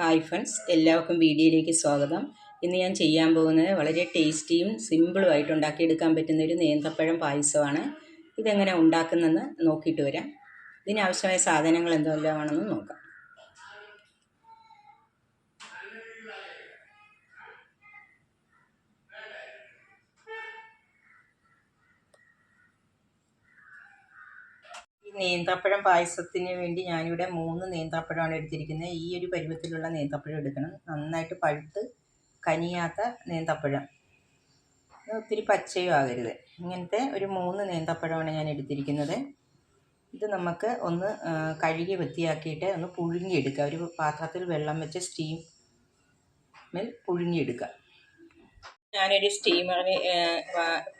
Hi friends എല്ലാവർക്കും വീഡിയോയിലേക്ക് സ്വാഗതം. ഇന്ന് ഞാൻ ചെയ്യാൻ പോകുന്നത് വളരെ ടേസ്റ്റിയും സിമ്പിളുമായിട്ട് ഉണ്ടാക്കിയെടുക്കാൻ പറ്റുന്ന ഒരു നേന്ത്രപ്പഴം പായസമാണ്. ഇതെങ്ങനെ ഉണ്ടാക്കുന്നതെന്ന് നോക്കിയിട്ട് വരാം. ഇതിനാവശ്യമായ സാധനങ്ങൾ എന്തെല്ലാമാണെന്ന് നോക്കാം. നേന്ത്രപ്പഴം പായസത്തിന് വേണ്ടി ഞാനിവിടെ മൂന്ന് നേന്ത്രപ്പഴമാണ് എടുത്തിരിക്കുന്നത്. ഈ ഒരു പരുവത്തിലുള്ള നേന്ത്രപ്പഴം എടുക്കണം. നന്നായിട്ട് പഴുത്ത് കനിയാത്ത നേന്ത്രപ്പഴം. ഒത്തിരി പച്ചയും ആകരുത്. ഇങ്ങനത്തെ ഒരു മൂന്ന് നേന്ത്രപ്പഴമാണ് ഞാൻ എടുത്തിരിക്കുന്നത്. ഇത് നമുക്ക് ഒന്ന് കഴുകി വൃത്തിയാക്കിയിട്ട് ഒന്ന് പുഴുങ്ങിയെടുക്കുക. ഒരു പാത്രത്തിൽ വെള്ളം വെച്ച് സ്റ്റീമിൽ പുഴുങ്ങിയെടുക്കുക. ഞാനൊരു സ്റ്റീമറിന്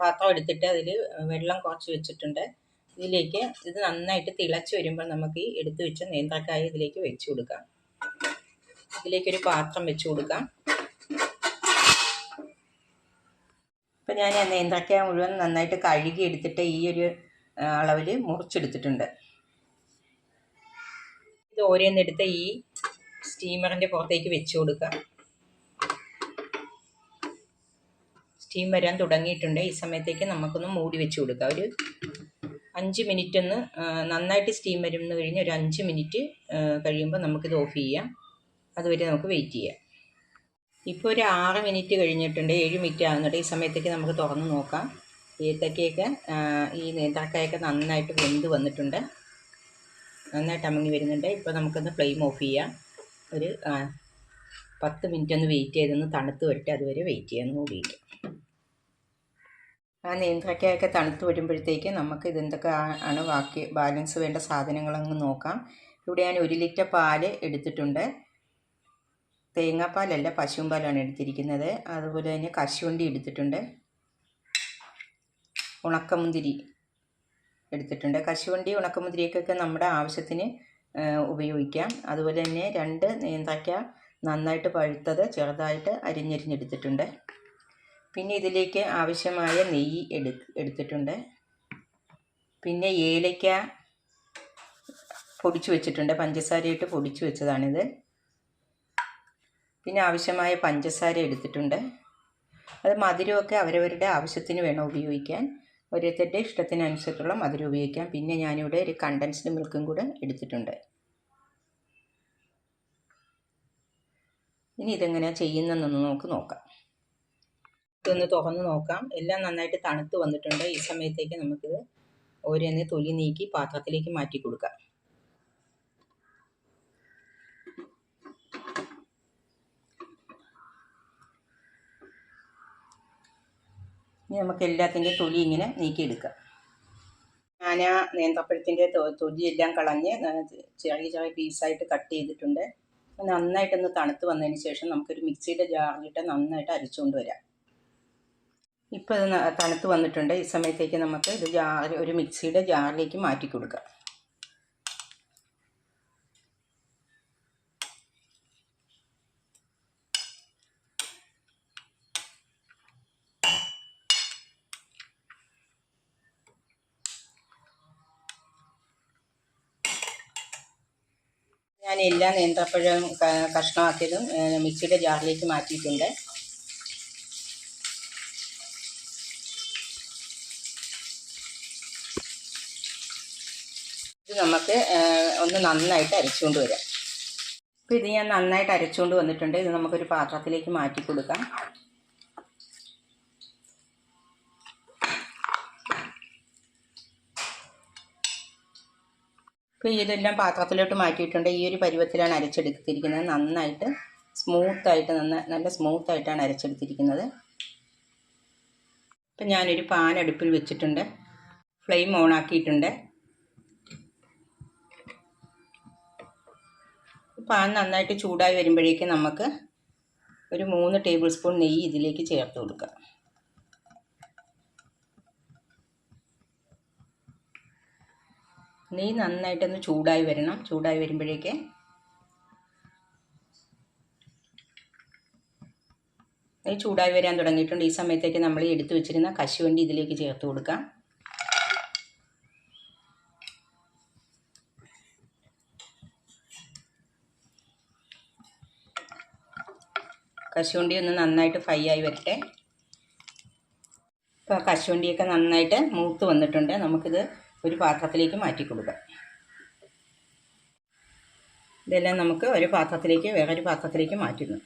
പാത്രം എടുത്തിട്ട് അതിൽ വെള്ളം കുറച്ച് വെച്ചിട്ടുണ്ട്. ഇതിലേക്ക് ഇത് നന്നായിട്ട് തിളച്ച് വരുമ്പോൾ നമുക്ക് ഈ എടുത്തു വെച്ച നേന്ത്രക്കായ ഇതിലേക്ക് വെച്ച് കൊടുക്കാം. ഇതിലേക്കൊരു പാത്രം വെച്ച് കൊടുക്കാം. ഇപ്പം ഞാൻ നേന്ത്രക്കായ മുഴുവൻ നന്നായിട്ട് കഴുകി എടുത്തിട്ട് ഈ ഒരു അളവിൽ മുറിച്ചെടുത്തിട്ടുണ്ട്. ഇത് ഓരോന്നെടുത്ത് ഈ സ്റ്റീമറിന്റെ പുറത്തേക്ക് വെച്ച് കൊടുക്കാം. സ്റ്റീം വരാൻ തുടങ്ങിയിട്ടുണ്ട്. ഈ സമയത്തേക്ക് നമുക്കൊന്ന് മൂടി വെച്ച് കൊടുക്കാം. ഒരു അഞ്ച് മിനിറ്റ് ഒന്ന് നന്നായിട്ട് സ്റ്റീം വരുന്ന കഴിഞ്ഞ് ഒരു അഞ്ച് മിനിറ്റ് കഴിയുമ്പോൾ നമുക്കിത് ഓഫ് ചെയ്യാം. അതുവരെ നമുക്ക് വെയിറ്റ് ചെയ്യാം. ഇപ്പോൾ ഒരു ആറ് മിനിറ്റ് കഴിഞ്ഞിട്ടുണ്ട് ഏഴ് മിനിറ്റ് ആകുന്നുണ്ട് ഈ സമയത്തേക്ക് നമുക്ക് തുറന്ന് നോക്കാം. ഏത്തക്കയൊക്കെ ഈ നേന്ത്രക്കായൊക്കെ നന്നായിട്ട് വെന്ത് വന്നിട്ടുണ്ട്. നന്നായിട്ട് അമങ്ങി വരുന്നുണ്ട്. ഇപ്പോൾ നമുക്കൊന്ന് ഫ്ലെയിം ഓഫ് ചെയ്യാം. ഒരു പത്ത് മിനിറ്റ് ഒന്ന് വെയിറ്റ് ചെയ്തൊന്ന് തണുത്ത് വരട്ടെ. അതുവരെ വെയിറ്റ് ചെയ്യാൻ ഉപയോഗിക്കാം ആ നേന്ത്രക്കായൊക്കെ തണുത്ത് വരുമ്പോഴത്തേക്ക് നമുക്ക് ഇതെന്തൊക്കെ ആണ് ബാക്കി ബാലൻസ് വേണ്ട സാധനങ്ങളങ്ങ് നോക്കാം. ഇവിടെ ഞാൻ ഒരു ലിറ്റർ പാൽ എടുത്തിട്ടുണ്ട്. തേങ്ങാപ്പാലല്ല പശുവും പാലാണ് എടുത്തിരിക്കുന്നത്. അതുപോലെ തന്നെ കശുവണ്ടി എടുത്തിട്ടുണ്ട്. ഉണക്കമുന്തിരി എടുത്തിട്ടുണ്ട്. കശുവണ്ടി ഉണക്കമുന്തിരിയൊക്കെ നമ്മുടെ ആവശ്യത്തിന് ഉപയോഗിക്കാം. അതുപോലെ തന്നെ രണ്ട് നേന്ത്രക്ക നന്നായിട്ട് പഴുത്തത് ചെറുതായിട്ട് അരിഞ്ഞരിഞ്ഞെടുത്തിട്ടുണ്ട്. പിന്നെ ഇതിലേക്ക് ആവശ്യമായ നെയ്യ് എടു എടുത്തിട്ടുണ്ട്. പിന്നെ ഏലയ്ക്ക പൊടിച്ചു വെച്ചിട്ടുണ്ട്. പഞ്ചസാരയിട്ട് പൊടിച്ചു വെച്ചതാണിത്. പിന്നെ ആവശ്യമായ പഞ്ചസാര എടുത്തിട്ടുണ്ട്. അത് മധുരമൊക്കെ അവരവരുടെ ആവശ്യത്തിന് വേണം ഉപയോഗിക്കാൻ. ഓരോരുത്തരുടെ ഇഷ്ടത്തിനനുസരിച്ചുള്ള മധുരം ഉപയോഗിക്കാം. പിന്നെ ഞാനിവിടെ ഒരു കണ്ടൻസ്ഡ് മിൽക്കും കൂടെ എടുത്തിട്ടുണ്ട്. ഇനി ഇതെങ്ങനെയാണ് ചെയ്യുന്നതെന്ന് നമുക്ക് നോക്കാം. ഇതൊന്ന് തുറന്ന് നോക്കാം. എല്ലാം നന്നായിട്ട് തണുത്ത് വന്നിട്ടുണ്ട്. ഈ സമയത്തേക്ക് നമുക്കിത് ഓരോന്ന് തൊലി നീക്കി പാത്രത്തിലേക്ക് മാറ്റി കൊടുക്കാം. ഇനി നമുക്ക് എല്ലാത്തിന്റെ തൊലി ഇങ്ങനെ നീക്കിയെടുക്കാം. ഞാൻ നേന്ത്രപ്പഴത്തിന്റെ തൊലിയെല്ലാം കളഞ്ഞ് ചെറിയ ചെറിയ പീസായിട്ട് കട്ട് ചെയ്തിട്ടുണ്ട്. നന്നായിട്ടൊന്ന് തണുത്ത് വന്നതിന് ശേഷം നമുക്കൊരു മിക്സിയുടെ ജാറിലിട്ട് നന്നായിട്ട് അരിച്ചുകൊണ്ട് വരാം. ഇപ്പോൾ ഇത് തണുത്ത് വന്നിട്ടുണ്ട്. ഈ സമയത്തേക്ക് നമുക്ക് ഇത് ജാർ ഒരു മിക്സിയുടെ ജാറിലേക്ക് മാറ്റി കൊടുക്കാം. ഞാൻ എല്ലാ നേന്ത്രപ്പഴം കഷ്ണമാക്കിയതും മിക്സിയുടെ ജാറിലേക്ക് മാറ്റിയിട്ടുണ്ട് ഇത് നമുക്ക് ഒന്ന് നന്നായിട്ട് അരച്ചുകൊണ്ട് വരാം. അപ്പോൾ ഇത് ഞാൻ നന്നായിട്ട് അരച്ചുകൊണ്ട് വന്നിട്ടുണ്ട്. ഇത് നമുക്കൊരു പാത്രത്തിലേക്ക് മാറ്റി കൊടുക്കാം. ഇപ്പോൾ ഇതെല്ലാം പാത്രത്തിലോട്ട് മാറ്റിയിട്ടുണ്ട്. ഈ ഒരു പരുവത്തിലാണ് അരച്ചെടുത്തിരിക്കുന്നത്. നന്നായിട്ട് സ്മൂത്തായിട്ട് നന്ന നല്ല സ്മൂത്തായിട്ടാണ് അരച്ചെടുത്തിരിക്കുന്നത്. ഇപ്പം ഞാനൊരു പാൻ അടുപ്പിൽ വെച്ചിട്ടുണ്ട്. ഫ്ലെയിം ഓൺ ആക്കിയിട്ടുണ്ട്. പാൻ നന്നായിട്ട് ചൂടായി വരുമ്പോഴേക്കും നമുക്ക് ഒരു മൂന്ന് ടേബിൾ സ്പൂൺ നെയ്യ് ഇതിലേക്ക് ചേർത്ത് കൊടുക്കാം. നെയ്യ് നന്നായിട്ടൊന്ന് ചൂടായി വരണം. ചൂടായി വരുമ്പോഴേക്ക് നെയ്യ് ചൂടായി വരാൻ തുടങ്ങിയിട്ടുണ്ട്. ഈ സമയത്തേക്ക് നമ്മൾ എടുത്തു വെച്ചിരുന്ന കശുവണ്ടി ഇതിലേക്ക് ചേർത്ത് കൊടുക്കാം. കശുവണ്ടി ഒന്ന് നന്നായിട്ട് ഫ്രൈ ആയി വരട്ടെ. ഇപ്പോൾ കശുവണ്ടിയൊക്കെ നന്നായിട്ട് മൂത്ത് വന്നിട്ടുണ്ട്. നമുക്കിത് ഒരു പാത്രത്തിലേക്ക് മാറ്റി കൊടുക്കാം. ഇതെല്ലാം നമുക്ക് ഒരു പാത്രത്തിലേക്ക് വേറൊരു പാത്രത്തിലേക്ക് മാറ്റുന്നു.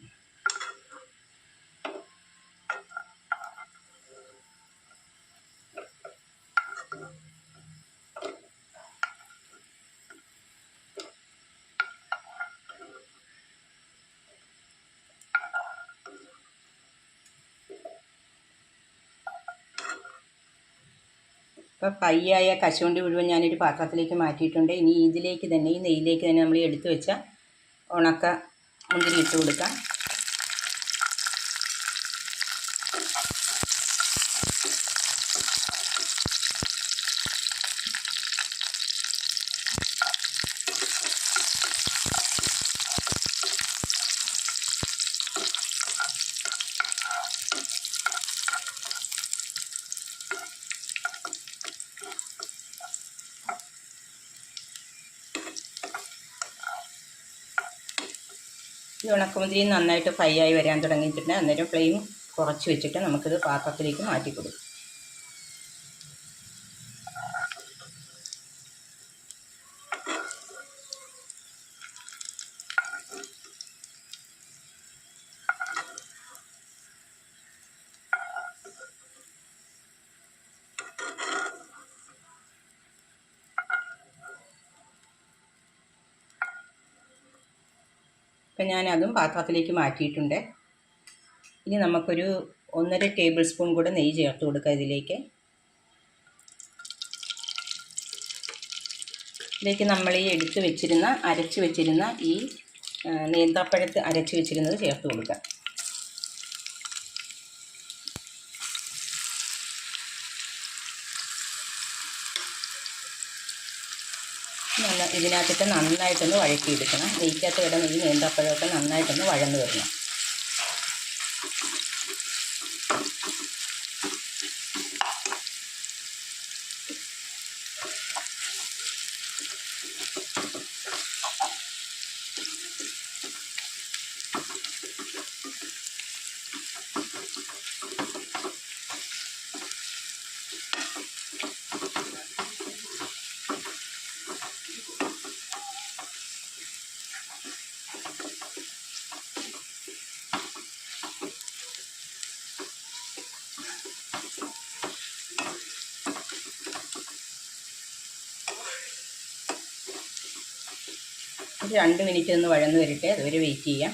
ഇപ്പോൾ ഫ്രൈ ആയ കശുവണ്ടി മുഴുവൻ ഞാനൊരു പാത്രത്തിലേക്ക് മാറ്റിയിട്ടുണ്ട്. ഇനി ഇതിലേക്ക് തന്നെ ഈ നെയ്യിലേക്ക് തന്നെ നമ്മൾ എടുത്തു വെച്ച ഉണക്ക മുന്തിരി ഇട്ട് കൊടുക്കാം. ഈ ഉണക്കമുന്തിരി നന്നായിട്ട് ഫ്രൈ ആയി വരാൻ തുടങ്ങിയിട്ടുണ്ട്. അന്നേരം ഫ്ലെയിം കുറച്ച് വെച്ചിട്ട് നമുക്കിത് പാത്രത്തിലേക്ക് മാറ്റി കൊടുക്കും. ഇപ്പം അതും പാത്രത്തിലേക്ക് മാറ്റിയിട്ടുണ്ട്. ഇനി നമുക്കൊരു ഒന്നര ടേബിൾ സ്പൂൺ കൂടെ നെയ്യ് ചേർത്ത് കൊടുക്കുക ഇതിലേക്ക്. ഇതിലേക്ക് നമ്മൾ ഈ എടുത്ത് വെച്ചിരുന്ന അരച്ച് വെച്ചിരുന്ന ഈ നേന്ത്രപ്പഴത്ത് അരച്ച് വെച്ചിരുന്നത് ചേർത്ത് കൊടുക്കുക നന്ന ഇതിനകത്തിട്ട് നന്നായിട്ടൊന്ന് വഴറ്റിയെടുക്കണം. നെയ്ക്കകത്ത് കിടന്ന് ഈ നേന്ത്രപ്പഴമൊക്കെ നന്നായിട്ടൊന്ന് വഴന്ന് വരണം. ഒരു രണ്ട് മിനിറ്റ് ഒന്ന് വഴന്ന് വരട്ടെ അതുവരെ വെയിറ്റ് ചെയ്യാം.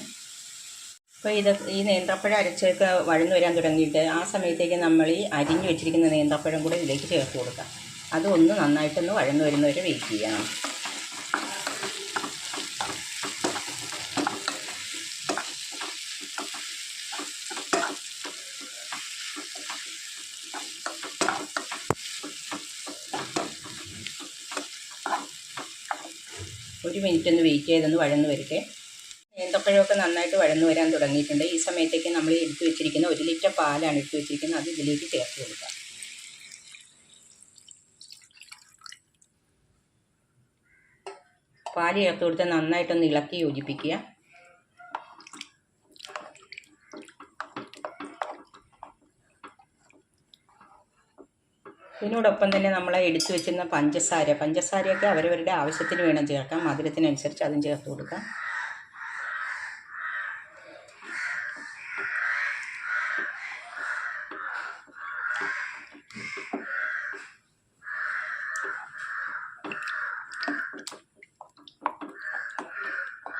അപ്പോൾ ഇത് ഈ നേന്ത്രപ്പഴം അരച്ചൊക്കെ വഴന്ന് വരാൻ തുടങ്ങിയിട്ട് ആ സമയത്തേക്ക് നമ്മൾ ഈ അരിഞ്ഞു വെച്ചിരിക്കുന്ന നേന്ത്രപ്പഴം കൂടെ ഇതിലേക്ക് ചേർത്ത് കൊടുക്കാം. അതൊന്ന് നന്നായിട്ടൊന്ന് വഴന്ന് വരുന്നവരെ വെയിറ്റ് ചെയ്യണം. ഒരു മിനിറ്റ് ഒന്ന് വെയിറ്റ് ചെയ്തൊന്ന് വഴന്ന് വരട്ടെ. ഏന്തപ്പഴമൊക്കെ നന്നായിട്ട് വഴന്ന് വരാൻ തുടങ്ങിയിട്ടുണ്ട്. ഈ സമയത്തേക്ക് നമ്മൾ എടുത്തു വെച്ചിരിക്കുന്ന ഒരു ലിറ്റർ പാലാണ് എടുത്തു വെച്ചിരിക്കുന്നത്. അത് ഇതിലേക്ക് ചേർത്ത് കൊടുക്കാം. പാൽ ചേർത്ത് കൊടുത്ത് നന്നായിട്ടൊന്ന് ഇളക്കി യോജിപ്പിക്കുക. ഇതിനോടൊപ്പം തന്നെ നമ്മൾ എടുത്തു വെച്ചിരുന്ന പഞ്ചസാര പഞ്ചസാരയൊക്കെ അവരവരുടെ ആവശ്യത്തിന് വേണം ചേർക്കാം. മധുരത്തിനനുസരിച്ച് അതും ചേർത്ത് കൊടുക്കാം.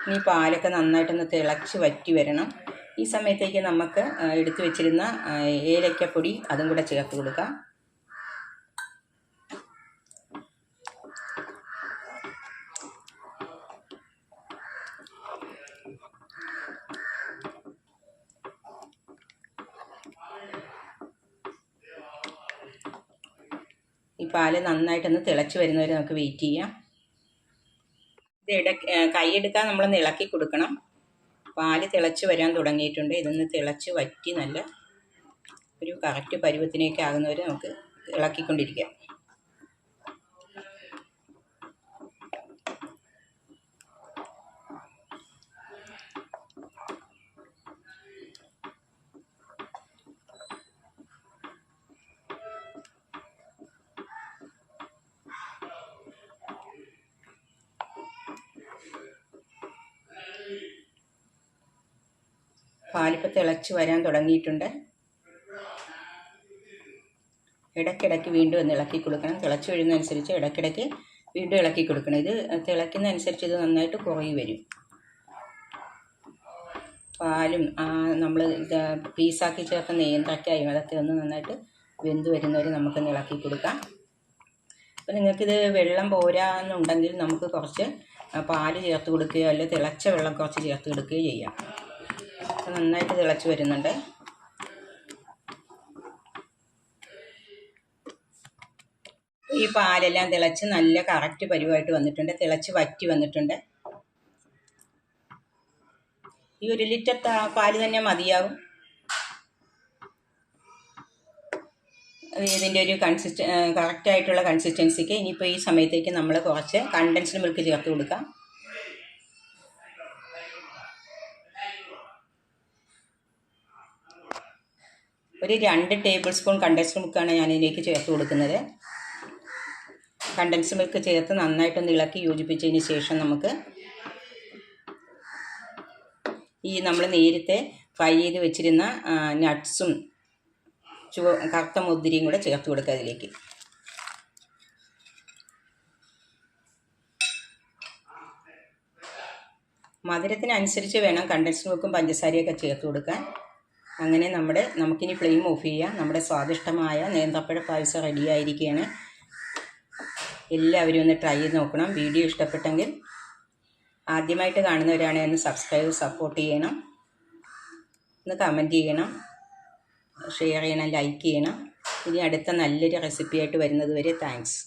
ഇനി പാലൊക്കെ നന്നായിട്ടൊന്ന് തിളച്ച് വറ്റി വരണം. ഈ സമയത്തേക്ക് നമുക്ക് എടുത്തു വെച്ചിരുന്ന ഏലക്കപ്പൊടി അതും കൂടെ ചേർത്ത് കൊടുക്കാം. പാൽ നന്നായിട്ടൊന്ന് തിളച്ച് വരുന്നവരെ നമുക്ക് വെയിറ്റ് ചെയ്യാം. ഇത് ഇട കൈയെടുക്കാൻ നമ്മളൊന്ന് ഇളക്കി കൊടുക്കണം. പാൽ തിളച്ച് വരാൻ തുടങ്ങിയിട്ടുണ്ട്. ഇതൊന്ന് തിളച്ച് വറ്റി നല്ല ഒരു കറക്റ്റ് പരുവത്തിനൊക്കെ ആകുന്നവരെ നമുക്ക് ഇളക്കിക്കൊണ്ടിരിക്കാം. പാലിപ്പോൾ തിളച്ച് വരാൻ തുടങ്ങിയിട്ടുണ്ട്. ഇടയ്ക്കിടയ്ക്ക് വീണ്ടും ഒന്ന് ഇളക്കി കൊടുക്കണം. തിളച്ച് വരുന്നതനുസരിച്ച് ഇടയ്ക്കിടയ്ക്ക് വീണ്ടും ഇളക്കി കൊടുക്കണം. ഇത് തിളയ്ക്കുന്നതനുസരിച്ച് ഇത് നന്നായിട്ട് കുറയി വരും. പാലും നമ്മൾ പീസാക്കി ചേർത്ത നേന്ത്രക്കായും അതൊക്കെ ഒന്ന് നന്നായിട്ട് വെന്ത് വരുന്നവരെ നമുക്കൊന്ന് ഇളക്കി കൊടുക്കാം. അപ്പോൾ നിങ്ങൾക്കിത് വെള്ളം പോരാന്നുണ്ടെങ്കിൽ നമുക്ക് കുറച്ച് പാൽ ചേർത്ത് കൊടുക്കുകയോ അല്ലെങ്കിൽ തിളച്ച വെള്ളം കുറച്ച് ചേർത്ത് കൊടുക്കുകയോ ചെയ്യാം. അപ്പോൾ നന്നായിട്ട് തിളച്ച് വരുന്നുണ്ട്. ഈ പാലെല്ലാം തിളച്ച് നല്ല കറക്റ്റ് പരിവായിട്ട് വന്നിട്ടുണ്ട്. തിളച്ച് വറ്റി വന്നിട്ടുണ്ട്. ഈ ഒരു ലിറ്റർ പാൽ തന്നെ മതിയാവും. ഇതിന്റെ ഒരു കൺസിസ്റ്റ കറക്റ്റായിട്ടുള്ള കൺസിസ്റ്റൻസിക്ക് ഇനിയിപ്പോൾ ഈ സമയത്തേക്ക് നമ്മൾ കുറച്ച് കണ്ടൻസ്ഡ് മിൽക്ക് ചേർത്ത് കൊടുക്കാം. ഒരു രണ്ട് ടേബിൾ സ്പൂൺ കണ്ടൻസ് മിൽക്കാണ് ഞാൻ ഇതിലേക്ക് ചേർത്ത് കൊടുക്കുന്നത്. കണ്ടൻസ് മിൽക്ക് ചേർത്ത് നന്നായിട്ടൊന്ന് ഇളക്കി യോജിപ്പിച്ചതിന് ശേഷം നമുക്ക് ഈ നമ്മൾ നേരത്തെ ഫ്രൈ ചെയ്ത് വെച്ചിരുന്ന നട്ട്സും ചുവ കറുത്ത മുതിരിയും കൂടെ ചേർത്ത് കൊടുക്കുക അതിലേക്ക്. മധുരത്തിനനുസരിച്ച് വേണം കണ്ടൻസ് മിൽക്കും പഞ്ചസാരയൊക്കെ ചേർത്ത് കൊടുക്കാൻ. അങ്ങനെ നമ്മുടെ നമുക്കിനി ഫ്ലെയിം ഓഫ് ചെയ്യാം. നമ്മുടെ സ്വാദിഷ്ടമായ നേന്ത്രപ്പഴ പായസം റെഡി ആയിരിക്കുകയാണ് എല്ലാവരും ഒന്ന് ട്രൈ ചെയ്ത് നോക്കണം. വീഡിയോ ഇഷ്ടപ്പെട്ടെങ്കിൽ ആദ്യമായിട്ട് കാണുന്നവരാണെങ്കിൽ ഒന്ന് സബ്സ്ക്രൈബ് സപ്പോർട്ട് ചെയ്യണം. ഒന്ന് കമന്റ് ചെയ്യണം. ഷെയർ ചെയ്യണം ലൈക്ക് ചെയ്യണം. ഇനി അടുത്ത നല്ലൊരു റെസിപ്പിയായിട്ട് വരുന്നത് വരെ താങ്ക്സ്